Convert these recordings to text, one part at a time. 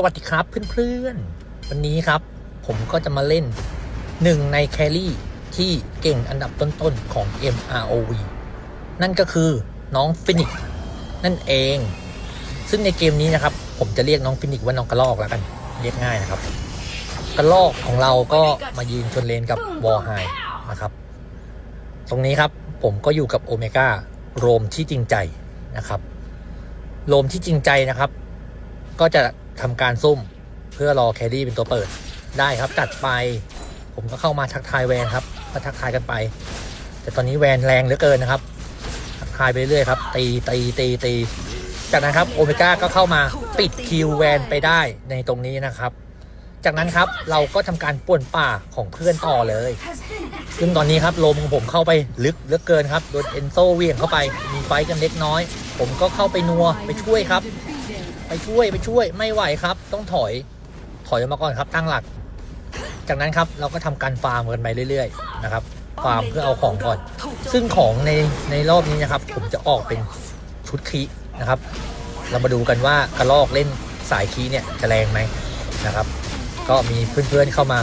สวัสดีครับเพื่อนๆ วันนี้ครับผมก็จะมาเล่นหนึ่งในแครี่ที่เก่งอันดับต้นๆ ของ MROV นั่นก็คือน้องฟินิกซ์นั่นเอง ซึ่งในเกมนี้นะครับ ผมจะเรียกน้องฟินิกซ์ว่าน้องกระลอกแล้วกันเรียกง่ายนะครับ กระลอกของเราก็มายืนชนเลนกับวอร์ไฮนะครับ ตรงนี้ครับผมก็อยู่กับโอเมก้าโรมที่จริงใจนะครับ โรมที่จริงใจนะครับ ก็จะ ทำการซุ่มเพื่อรอแครี่เป็นตัวเปิดได้ครับตัดไป ผมก็เข้ามาทักทายแวนครับก็ทักทายกันไป แต่ตอนนี้แวนแรงเหลือเกินนะครับ ทักทายไปเรื่อยครับ ตีตีตีตีจากนั้นครับโอเมก้าก็เข้ามาปิดคิวแวนไปได้ในตรงนี้นะครับ จากนั้นครับเราก็ทำการป่วนป่าของเพื่อนต่อเลย ซึ่งตอนนี้ครับลมของผมเข้าไปลึกเหลือเกินครับโดนเอนโซเวียงเข้าไปมีไฟกันเล็กน้อย ผมก็เข้าไปนัวไปช่วยครับ ไปช่วยไปช่วยไม่ไหวครับ ต้องถอยถอยออกมาก่อนครับตั้งหลัก จากนั้นครับเราก็ทำการฟาร์มกันไปเรื่อยๆนะครับฟาร์มเพื่อเอาของก่อน ซึ่งของในในรอบนี้นะครับ ผมจะออกเป็นชุดคีนะครับ เรามาดูกันว่ากระลอกเล่นสายคีเนี่ยจะแรงไหมนะครับ ก็มีเพื่อนๆเข้ามา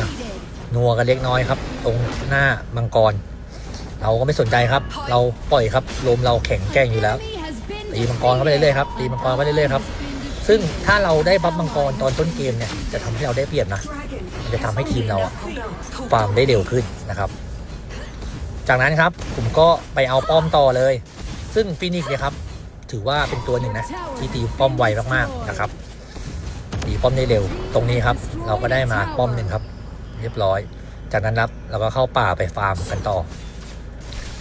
นัวกันเล็กน้อยครับ ตรงหน้ามังกร เราก็ไม่สนใจครับ เราปล่อยครับลมเราแข็งแกร่งอยู่แล้วตีมังกรเข้าไปเรื่อยๆครับตีมังกรเข้าไปเรื่อยๆครับ ซึ่งถ้าเราได้บัฟมังกรตอนต้นเกมเนี่ยจะทำให้เราได้เปรียบนะมันจะทำให้ทีมเราฟาร์มได้เร็วขึ้นนะครับ จากนั้นครับผมก็ไปเอาป้อมต่อเลย ซึ่งฟินิกซ์เนี่ยครับถือว่าเป็นตัวหนึ่งนะที่ตีป้อมไวมากๆนะครับตีป้อมได้เร็ว ตรงนี้ครับ เราก็ได้มาป้อมหนึ่งครับ เรียบร้อย จากนั้นครับเราก็เข้าป่าไปฟาร์มกันต่อ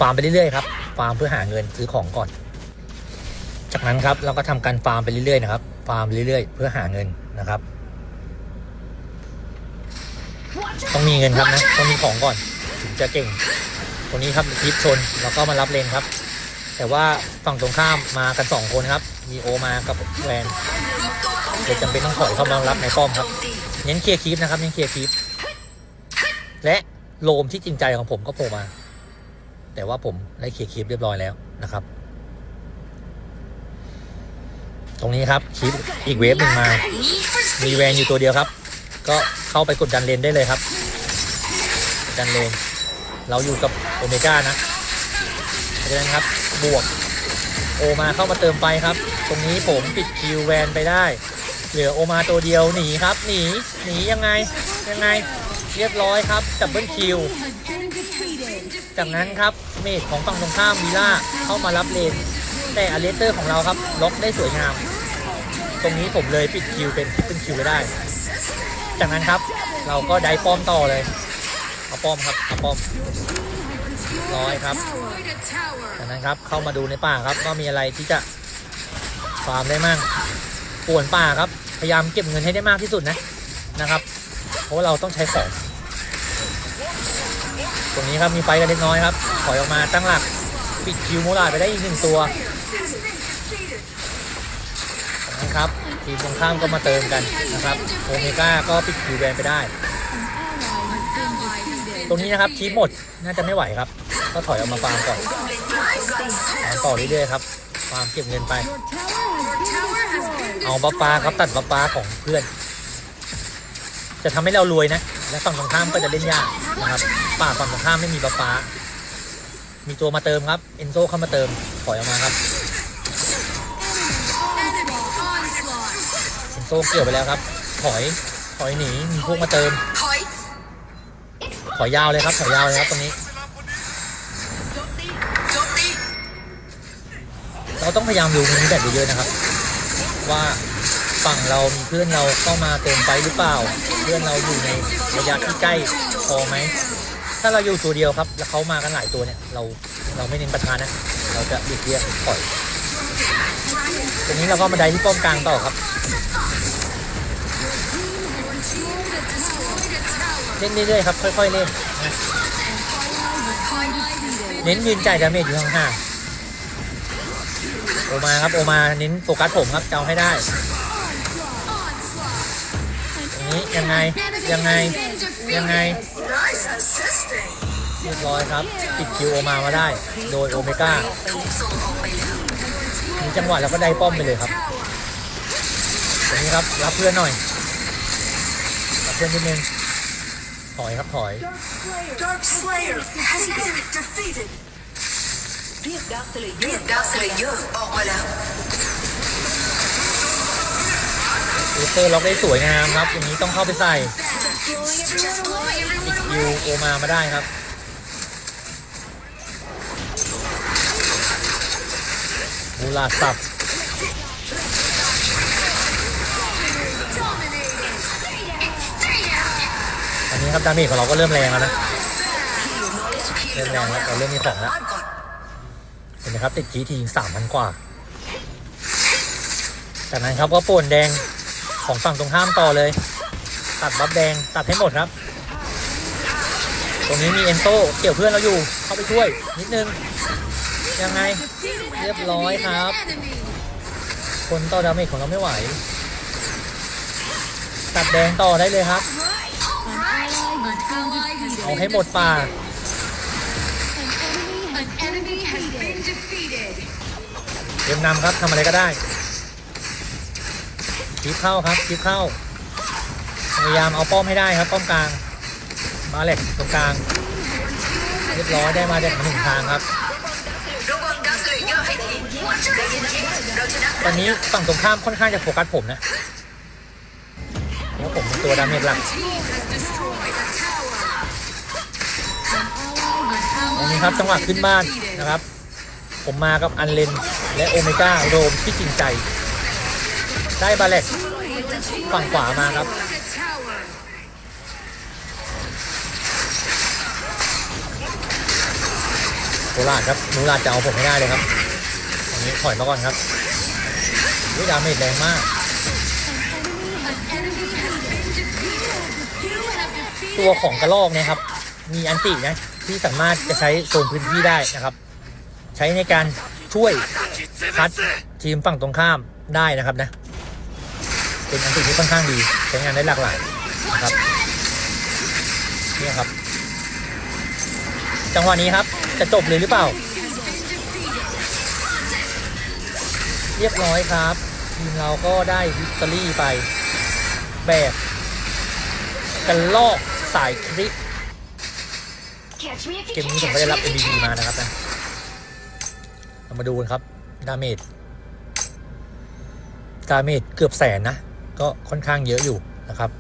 ฟาร์มไปเรื่อยๆครับฟาร์มเพื่อหาเงินซื้อของก่อน จากนั้นครับเราก็ทำการฟาร์มไปเรื่อยๆนะครับ ฟาร์มเรื่อยๆ เพื่อหาเงินนะครับ ต้องมีเงินครับนะต้องมีของก่อนถึงจะเก่งตรงนี้ครับทิปชนแล้วก็มารับเลนครับ แต่ว่าฝั่งตรงข้ามมากันสองคนครับมีโอมากับแวนเลยจำเป็นต้องถอยเข้ามารับในป้อมครับ เน้นเคลียร์คีปนะครับเน้นเคลียร์คีปและโลมที่จริงใจของผมก็โผล่มา แต่ว่าผมได้เคลียร์คีปเรียบร้อยแล้วนะครับ ตรงนี้ครับคีปอีกเวฟหนึ่งมา มีแวนอยู่ตัวเดียวครับ ก็เข้าไปกดดันเลนได้เลยครับดดันเลน เราอยู่กับโอเมก้านะเพราะฉะนั้นครับบวกโอมาเข้ามาเติมไปครับ ตรงนี้ผมปิดคิวแวนไปได้ เหลือโอมาตัวเดียวหนีครับหนีหนียังไงยังไงเรียบร้อยครับดับเบิลคิวจากนั้นครับเมดของฝั่งตรงข้ามวีล่าเข้ามารับเลน แต่อเลสเตอร์ของเราครับล็อกได้สวยงาม ตรงนี้ผมเลยปิดคิวเป็นคิปเปิลคิวไว้ได้ จากนั้นครับเราก็ได้ป้อมต่อเลยเอาป้อมครับเอาป้อมร้อยครับจากนั้นครับเข้ามาดูในป่าครับว่ามีอะไรที่จะฟาร์มได้มั่งป่วนป่าครับพยายามเก็บเงินให้ได้มากที่สุดนะนะครับ เพราะเราต้องใช้ของตรงนี้ครับมีไฟกันเล็กน้อยครับถอยออกมาตั้งหลักปิดคิวมูลาดไปได้อีกหนึ่งตัว ครับ ทีมตรงข้ามก็มาเติมกันนะครับโอเมก้าก็ปิดคิวแวนไปได้ ตรงนี้นะครับทีมหมดน่าจะไม่ไหวครับ ก็ถอยออกมาฟาร์มก่อนฟาร์มต่อเรื่อยๆครับฟาร์มเก็บเงินไป เอาบัฟฟ้าครับตัดบัฟฟ้าของเพื่อน จะทำให้เรารวยนะ และฝั่งตรงข้ามก็จะเล่นยากนะครับป่าฝั่งตรงข้ามไม่มีบัฟฟ้า มีตัวมาเติมครับเอนโซเข้ามาเติมถอยออกมาครับ เอนโซเกี่ยวไปแล้วครับ ถอย ถอยหนี มีพวกมาเติม ถอยยาวเลยครับ ถอยยาวเลยครับตรงนี้ เราต้องพยายามดูมินิแบบเยอะๆนะครับ ว่าฝั่งเรามีเพื่อนเราเข้ามาเติมไปหรือเปล่า เพื่อนเราอยู่ในระยะที่ใกล้พอไหม ถ้าเราอยู่ตัวเดียวครับ แล้วเขามากันหลายตัวเนี่ย เรา เราไม่เน้นประทานนะ เราจะหลีกเลี่ยงปล่อยตรงนี้เราก็มาได้ที่ป้อมกลางต่อครับ เล่นเรื่อยๆครับ ค่อยๆเล่นเน้นยืนจ่ายดาเมจอยู่ห่างๆโอมาครับโอมาเน้นโฟกัสผมครับจะเอาให้ได้ตรงนี้ยังไงยังไงยังไงเรียบร้อยครับปิดคิวโอมามาได้ โดยโอเมก้ามีจังหวะแล้วก็ได้ป้อมไปเลยครับตรงนี้ครับรับเพื่อนหน่อยรับเพื่อนนิดนึง ถอยครับถอย Dark Slayer has been defeated. เรียกดาร์คสเลเยอเรียร์กดาวสเลเยอร์ออกมาแล้วลูเตอร์ล็อกได้สวยงามครับอย่างนี้ต้องเข้าไปใส่ Just blowing everyone คิวโอมามาได้ครับมูลาสับ ครับดาเมจของเราก็เริ่มแรงแล้วนะเริ่มแรงแล้วเราเริ่มมีของแล้วเห็นไหมครับติดกีทีสามพันกว่า จากนั้นครับก็ป่วนแดงของฝั่งตรงข้ามต่อเลย ตัดบัฟแดงตัดให้หมดครับ ตรงนี้มีเอนโต้เกี่ยวเพื่อนเราอยู่เข้าไปช่วย นิดนึง ยังไงเรียบร้อยครับ คนต่อดาเมจของเราไม่ไหว ตัดแดงต่อได้เลยครับ เอาให้หมดป่า An enemy has been defeated. เตรียมนำครับทำอะไรก็ได้คลิปเข้าครับคลิปเข้า พยายามเอาป้อมให้ได้ครับ ป้อมกลาง มาเหล็กตรงกลาง เรียบร้อยได้มาเด็กมาหนึ่งทางครับ ระวังดาวสเลเยอร์ให้ทีใจเย็นๆเราชนะตอนนี้ฝั่งตรงข้ามค่อนข้างจะโฟกัสผมนะเพราะผมเป็นตัวดาเมจหลัก Team has destroyed a tower. นี้ครับจังหวะขึ้นบ้านนะครับ ผมมากับอันเลนและโอเมก้าโรมที่จริงใจ ได้บาเล็กฝั่งขวามาครับโคราชครับมูราชจะเอาผมไม่ได้เลยครับตรงนี้ถอยมาก่อนครับวิดาเมจแรงมาก ตัวของกระลอกเนี่ยครับ มีอันตินะ ที่สามารถจะใช้โซนพื้นที่ได้นะครับ ใช้ในการช่วยคัดทีมฝั่งตรงข้ามได้นะครับนะ เป็นอันติที่ค่อนข้างดีใช้งานได้หลากหลายนะครับนี่ครับ จังหวะนี้ครับจะจบเลยหรือเปล่า เรียบร้อยครับ ทีมเราก็ได้วิกตอรี่ไปแบบกันลอกสายคลิป เกมนี้ผมก็ได้รับ MVP มานะครับนะเรามาดูกันครับ ดาเมจ ดาเมจเกือบแสนนะ ก็ค่อนข้างเยอะอยู่นะครับ